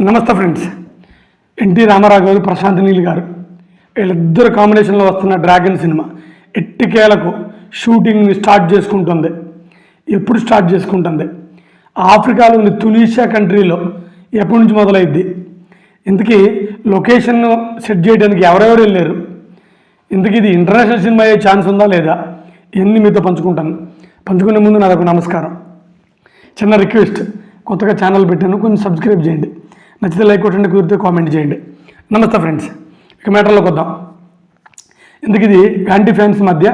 నమస్తే friends. NT Ramarao గారు ప్రశాంత్ నీల్ గారు. వీళ్ళిద్దరు కాంబినేషన్లో వస్తున్న డ్రాగన్ సినిమా ఎట్టికేలకు షూటింగ్ని స్టార్ట్ చేసుకుంటుంది. ఎప్పుడు స్టార్ట్ చేసుకుంటుంది? ఆఫ్రికాలోని తునీషియా కంట్రీలో ఎప్పటి నుంచి మొదలైద్ది? ఇంతకీ లొకేషన్ సెట్ చేయడానికి ఎవరెవరు వెళ్ళారు? ఇంతకీ ఇది ఇంటర్నేషనల్ సినిమా అయ్యే ఛాన్స్ ఉందా లేదా? ఇవన్నీ మీతో పంచుకుంటాను. పంచుకునే ముందు నాకు నమస్కారం. చిన్న రిక్వెస్ట్ కొత్తగా ఛానల్ పెట్టాను కొంచెం సబ్స్క్రైబ్ చేయండి. నచ్చితే లైక్ కొట్టండి కుదిరితే కామెంట్ చేయండి. నమస్తే ఫ్రెండ్స్ ఇక మ్యాటర్లోకి వద్దాం. ఎందుకు ఇది? యాంటీ ఫ్యాన్స్ మధ్య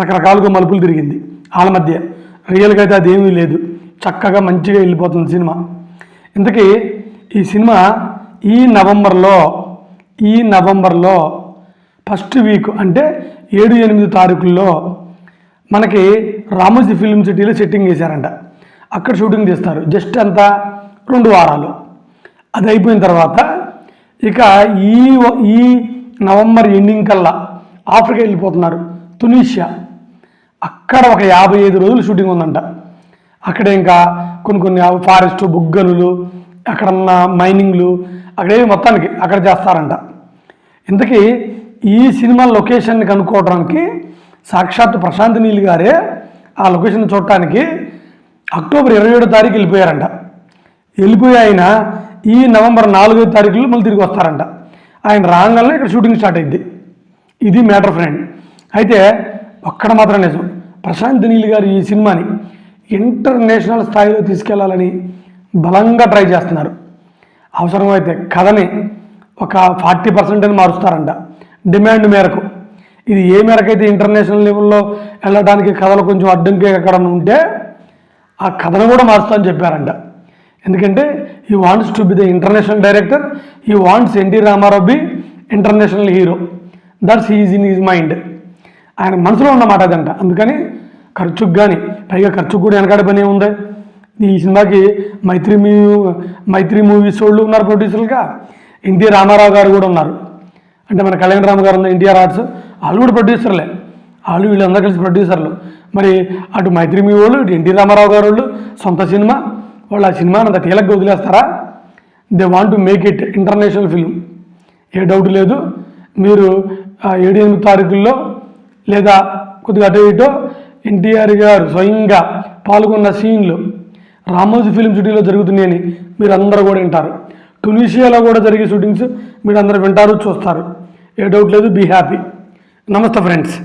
రకరకాలుగా మలుపులు తిరిగింది. వాళ్ళ మధ్య రియల్గా అయితే అదేమీ లేదు. చక్కగా మంచిగా వెళ్ళిపోతుంది సినిమా. ఇంతకీ ఈ సినిమా ఈ నవంబర్లో ఈ నవంబర్లో ఫస్ట్ వీక్ అంటే ఏడు ఎనిమిది తారీఖుల్లో మనకి రామోజీ ఫిల్మ్ సిటీలో సెట్టింగ్ చేశారంట. అక్కడ షూటింగ్ చేస్తారు. జస్ట్ అంతా రెండు వారాలు. అది అయిపోయిన తర్వాత ఇక ఈ ఈ నవంబర్ ఎండింగ్ కల్లా ఆఫ్రికా వెళ్ళిపోతున్నారు. తునీషియా. అక్కడ ఒక యాభై ఐదు రోజులు షూటింగ్ ఉందంట. అక్కడ ఇంకా కొన్ని కొన్ని ఫారెస్ట్ బుగ్గనులు అక్కడ ఉన్న మైనింగ్లు అక్కడేవి మొత్తానికి అక్కడ చేస్తారంట. ఇంతకీ ఈ సినిమా లొకేషన్ని కనుక్కోవడానికి సాక్షాత్ ప్రశాంత్ నీల్ గారే ఆ లొకేషన్ చూడటానికి అక్టోబర్ ఇరవై ఏడో తారీఖు వెళ్ళిపోయారంట. వెళ్ళిపోయి ఆయన ఈ నవంబర్ నాలుగో తారీఖులో మళ్ళీ తిరిగి వస్తారంట. ఆయన రాగానే ఇక్కడ షూటింగ్ స్టార్ట్ అయింది. ఇది మ్యాటర్ ఫ్రెండ్. అయితే ఒక్కడ మాత్రం నిజం. ప్రశాంత్ నీల్ గారు ఈ సినిమాని ఇంటర్నేషనల్ స్థాయిలో తీసుకెళ్ళాలని బలంగా ట్రై చేస్తున్నారు. అవసరమైతే కథని ఒక ఫార్టీ పర్సెంట్ అని మారుస్తారంట. డిమాండ్ మేరకు. ఇది ఏ మేరకైతే ఇంటర్నేషనల్ లెవెల్లో వెళ్ళడానికి కథలు కొంచెం అడ్డంకి ఎక్కడ ఉంటే ఆ కథను కూడా మారుస్తా అని చెప్పారంట. ఎందుకంటే he wants to be the international director he wants NT Ramarao be international hero that's is in his mind ఆయన మనసులో ఉన్నమాట అదంట. అందుకని ఖర్చుకు కానీ పైగా ఖర్చుకు కూడా వెనకాడ పని ఉంది. ఈ సినిమాకి మైత్రి మీ మైత్రి మూవీస్ వాళ్ళు ఉన్నారు ప్రొడ్యూసర్లుగా ఎన్టీ రామారావు గారు కూడా ఉన్నారు. అంటే మన కళ్యాణ్ రామ్ గారు ఉన్న ఎన్టీఆర్ ఆర్ట్స్ వాళ్ళు కూడా ప్రొడ్యూసర్లే వాళ్ళు వీళ్ళందరూ కలిసి ప్రొడ్యూసర్లు మరి అటు మైత్రి మీ వాళ్ళు ఇటు ఎన్టీ రామారావు గారు వాళ్ళు సొంత సినిమా వాళ్ళు ఆ సినిమాని అంత తేలిగ్గా వదిలేస్తారా? They want to make it international film A doubt లేదు. మీరు ఏడు ఎనిమిది తారీఖుల్లో లేదా కొద్దిగా అటు ఇటో ఎన్టీఆర్ గారు స్వయంగా పాల్గొన్న సీన్లు రామోజీ ఫిలిం సిటీలో జరుగుతున్నాయని మీరు అందరూ కూడా వింటారు. టునీషియాలో కూడా జరిగే షూటింగ్స్ మీరు అందరూ వింటారు చూస్తారు. ఏ డౌట్ లేదు బీ హ్యాపీ నమస్తే ఫ్రెండ్స్.